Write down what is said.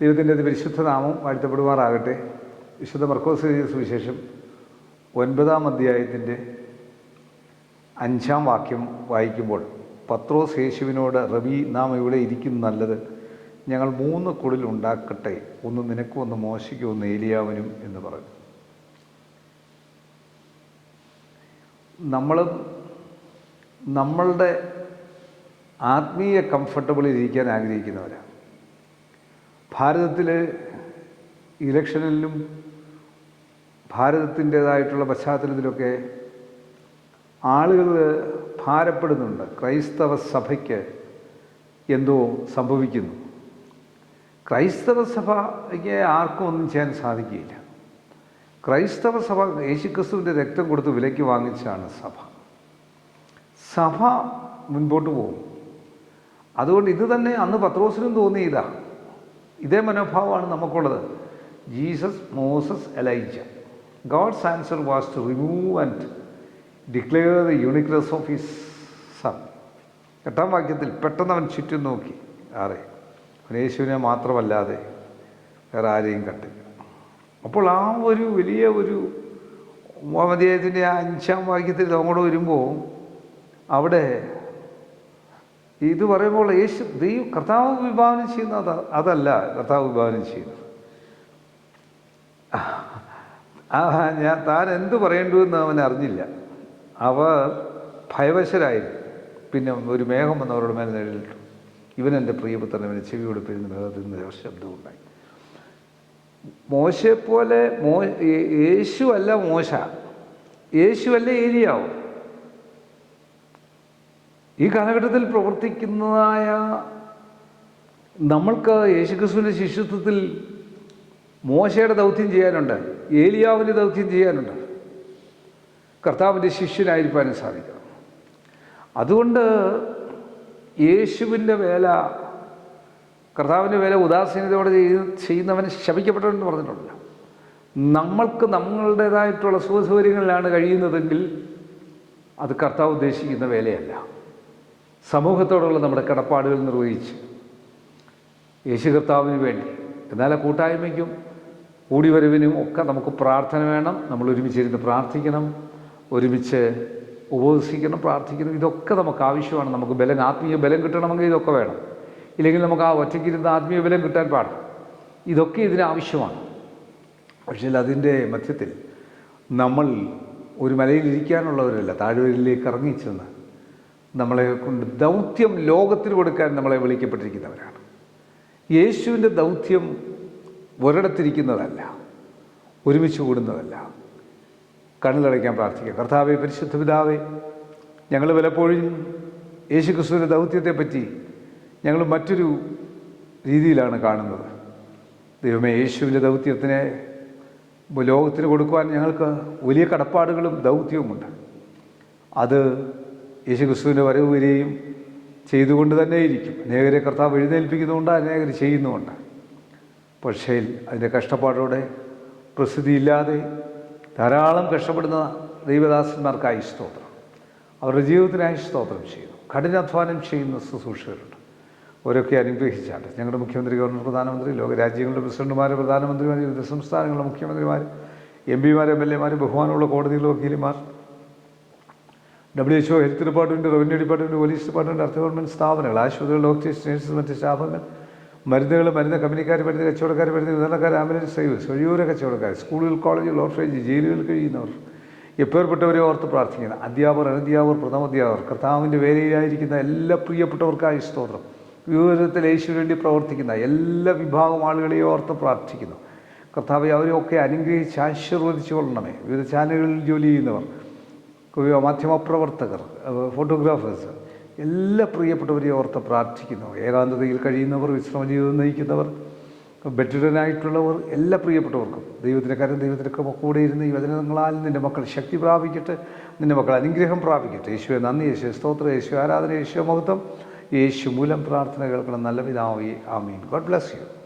ദൈവത്തിന്റെ പരിശുദ്ധ നാമം വാഴ്ത്തപ്പെടുമാറാകട്ടെ. വിശുദ്ധ മർക്കോസ് സുവിശേഷം ഒൻപതാം അധ്യായത്തിന്റെ അഞ്ചാം വാക്യം വായിക്കുമ്പോൾ പത്രോസ് യേശുവിനോട് റബി നാം ഇവിടെ ഇരിക്കും നല്ലത്. ഞങ്ങൾ മൂന്ന് കുടിൽ ഉണ്ടാക്കട്ടെ. ഒന്ന് നിനക്കും ഒന്ന് മോശയ്ക്കും ഒന്ന് ഏലിയാവനും എന്ന് പറഞ്ഞു. നമ്മൾ നമ്മളുടെ ആത്മീയ കംഫർട്ടബിളിൽ ഇരിക്കാൻ ആഗ്രഹിക്കുന്നവരാണ്. ഭാരതത്തിലെ ഇലക്ഷനിലും ഭാരതത്തിന്റേതായിട്ടുള്ള പശ്ചാത്തലത്തിലൊക്കെ ആളുകൾ ഭാരപ്പെടുന്നുണ്ട്. ക്രൈസ്തവ സഭയ്ക്ക് എന്തോ സംഭവിക്കുന്നു. ക്രൈസ്തവ സഭയ്ക്ക് ആർക്കും ഒന്നും ചെയ്യാൻ സാധിക്കുകയില്ല. ക്രൈസ്തവ സഭ യേശുക്രിസ്തുവിന്റെ രക്തം കൊടുത്ത് വിലയ്ക്ക് വാങ്ങിച്ചാണ് സഭ. സഭ മുൻപോട്ട് പോകും. അതുകൊണ്ട് ഇത് തന്നെ അന്ന് പത്രോസിനും തോന്നിയതാ. ഇതേ മനോഭാവമാണ് നമുക്കുള്ളത്. Jesus Moses Elijah. God's answer was to remove and declare the uniqueness of his son. എട്ടാം വാക്യത്തിൽ പെട്ടെന്ന് അവൻ ചുറ്റും നോക്കി. ആരെ? യേശുവിനെ മാത്രമല്ലാതെ വേറെ ആരെയും കണ്ടില്ല. അപ്പോൾ ആ ഒരു വലിയ ഒരു അധ്യായത്തിന്റെ ആ അഞ്ചാം വാക്യത്തിൽ അങ്ങോട്ട് വരുമ്പോൾ അവിടെ ഇത് പറയുമ്പോൾ യേശു ദൈവ കർത്താവ് വിഭാവനം ചെയ്യുന്നത് അതല്ല കർത്താവ് വിഭാവനം ചെയ്യുന്നത്. ഞാൻ താൻ എന്ത് പറയേണ്ടുവെന്ന് അവൻ അറിഞ്ഞില്ല. അവർ ഭയവശരായി. പിന്നെ ഒരു മേഘം വന്ന് അവരുടെ മേലെ നേരിട്ടു ഇവൻ എന്റെ പ്രിയപുത്രൻ അവനെ ചെവി കൊടുപ്പിരുന്ന മേഘത്തിൽ നിന്ന് ഒരു ശബ്ദമുണ്ടായി മോശയെപ്പോലെ മോ യേശു അല്ല മോശ. യേശു അല്ല ഏരിയാവും ഈ കാലഘട്ടത്തിൽ പ്രവർത്തിക്കുന്നതായ നമ്മൾക്ക് യേശുക്രിസ്തുവിന്റെ ശിഷ്യത്വത്തിൽ മോശയുടെ ദൗത്യം ചെയ്യാനുണ്ട് ഏലിയാവിന്റെ ദൗത്യം ചെയ്യാനുണ്ട്. കർത്താവിന്റെ ശിഷ്യനായിരിക്കാനും സാധിക്കണം. അതുകൊണ്ട് യേശുവിന്റെ വേല കർത്താവിന്റെ വേല ഉദാസീനതയോടെ ചെയ്യ- ചെയ്യുന്നവൻ ശപിക്കപ്പെട്ടവനെന്ന് പറഞ്ഞിട്ടുണ്ട്. നമ്മൾക്ക് നമ്മളുടേതായിട്ടുള്ള സുഖസൗകര്യങ്ങളിലാണ് കഴിയുന്നതെങ്കിൽ അത് കർത്താവ് ഉദ്ദേശിക്കുന്ന വേലയല്ല. സമൂഹത്തോടുള്ള നമ്മുടെ കടപ്പാടുകൾ നിർവഹിച്ച് യേശു കർത്താവിന് വേണ്ടി എന്നാൽ ആ കൂട്ടായ്മയ്ക്കും കൂടിവരവിനും ഒക്കെ നമുക്ക് പ്രാർത്ഥന വേണം നമ്മൾ ഒരുമിച്ചിരുന്ന് പ്രാർത്ഥിക്കണം ഒരുമിച്ച് ഉപവസിക്കണം പ്രാർത്ഥിക്കണം ഇതൊക്കെ നമുക്ക് ആവശ്യമാണ്. നമുക്ക് ബലം ആത്മീയ ബലം കിട്ടണമെങ്കിൽ ഇതൊക്കെ വേണം. ഇല്ലെങ്കിൽ നമുക്ക് ആ ഒറ്റയ്ക്കിരുന്ന് ആത്മീയ ബലം കിട്ടാൻ പാടില്ല. ഇതൊക്കെ ഇതിനാവശ്യമാണ് പക്ഷേ അതിന്റെ മധ്യത്തിൽ നമ്മൾ ഒരു മലയിൽ ഇരിക്കാനുള്ളവരല്ല താഴ്വരയിലേക്ക് ഇറങ്ങിച്ചെന്ന് നമ്മളെ കൊണ്ട് ദൗത്യം ലോകത്തിന് കൊടുക്കാൻ നമ്മളെ വിളിക്കപ്പെട്ടിരിക്കുന്നവരാണ്. യേശുവിന്റെ ദൗത്യം ഒരിടത്തിരിക്കുന്നതല്ല ഒരുമിച്ച് കൂടുന്നതല്ല. കണ്ണിലടയ്ക്കാൻ പ്രാർത്ഥിക്കുക. കർത്താവെ പരിശുദ്ധ പിതാവെ ഞങ്ങൾ പലപ്പോഴും യേശു ക്രിസ്തുവിന്റെ ദൗത്യത്തെപ്പറ്റി ഞങ്ങൾ മറ്റൊരു രീതിയിലാണ് കാണുന്നത്. ദൈവമേ യേശുവിന്റെ ദൗത്യത്തിനെ ലോകത്തിന് കൊടുക്കുവാൻ ഞങ്ങൾക്ക് വലിയ കടപ്പാടുകളും ദൗത്യവുമുണ്ട്. അത് യേശു ക്രിസ്തുവിന്റെ വരവ് വരികയും ചെയ്തുകൊണ്ട് തന്നെ ഇരിക്കും അനേകരെ കർത്താവ് എഴുന്നേൽപ്പിക്കുന്നുണ്ട് അനേകർ ചെയ്യുന്നുമുണ്ട് പക്ഷേ അതിന്റെ കഷ്ടപ്പാടോടെ പ്രസിദ്ധിയില്ലാതെ ധാരാളം കഷ്ടപ്പെടുന്ന ദൈവദാസന്മാർക്കായി സ്തോത്രം. അവരുടെ ജീവിതത്തിനായി സ്തോത്രം ചെയ്യുന്നു. കഠിനാധ്വാനം ചെയ്യുന്ന ശുശ്രൂഷകരുണ്ട്. ഓരോക്കെ അനുഗ്രഹിച്ചാൽ ഞങ്ങളുടെ മുഖ്യമന്ത്രി ഗവർണർ പ്രധാനമന്ത്രി ലോകരാജ്യങ്ങളുടെ പ്രസിഡന്റുമാർ പ്രധാനമന്ത്രിമാർ വിവിധ സംസ്ഥാനങ്ങളുടെ മുഖ്യമന്ത്രിമാർ എം പിമാർ എം എൽ എമാർ ബഹുമാനമുള്ള കോടതിയിലെ വക്കീലുമാർ W H O health department revenue department police department അർദ്ധ ഗവൺമെന്റ് സ്ഥാപനങ്ങൾ ആശുപത്രികൾ ഡോക്ടേഴ്സ് സ്റ്റേഷൻസ് മറ്റ് സ്റ്റാഫുകൾ മരുന്നുകൾ മരുന്ന് കമ്പനിക്കാർ മരുന്ന് കച്ചവടക്കാർ മരുന്ന് വിതരണക്കാർ ആംബുലൻസ് സർവീസ് വഴിയൂര കച്ചവടക്കാർ സ്കൂളുകൾ കോളേജുകൾ ഓർഫേജ് ജയിലുകളിൽ കഴിയുന്നവർ. എപ്പേർപ്പെട്ടവരെ ഓർത്ത് പ്രാർത്ഥിക്കണം. അധ്യാപകർ അനധ്യാപകർ പ്രഥമാധ്യാപകർ കർത്താവിന്റെ വേലയിലായിരിക്കുന്ന എല്ലാ പ്രിയപ്പെട്ടവർക്കായി സ്തോത്രം. വിവരത്തിൽ യേശു വേണ്ടി പ്രവർത്തിക്കുന്ന എല്ലാ വിഭാഗം ആളുകളെയും ഓർത്ത് പ്രാർത്ഥിക്കുന്നു. കർത്താവ് അവരെയൊക്കെ അനുഗ്രഹിച്ച് ആശീർവദിച്ചു കൊള്ളണമേ വിവിധ ചാനലുകളിൽ ജോലി ചെയ്യുന്നവർ കവി- മാധ്യമപ്രവർത്തകർ പ്രവർത്തകർ ഫോട്ടോഗ്രാഫേഴ്സ് എല്ലാ പ്രിയപ്പെട്ടവരെയും ഓർത്ത് പ്രാർത്ഥിക്കുന്നു. ഏകാന്തതയിൽ കഴിയുന്നവർ വിശ്രമ ജീവിതം നയിക്കുന്നവർ ബെറ്റിഡനായിട്ടുള്ളവർ എല്ലാ പ്രിയപ്പെട്ടവർക്കും. ദൈവത്തിന്റെ കാര്യം ദൈവത്തിന്റെ കൂടെ ഇരുന്ന് ഈ വചനങ്ങളാൽ നിന്റെ മക്കൾ ശക്തി പ്രാപിക്കട്ടെ നിന്റെ മക്കൾ അനുഗ്രഹം പ്രാപിക്കട്ടെ. യേശുവെ നന്ദി യേശു സ്തോത്ര യേശു ആരാധന യേശു മഹത്വം. യേശു മൂലം പ്രാർത്ഥന കേൾക്കണം. നല്ല പിതാവേ ആമീൻ. God bless you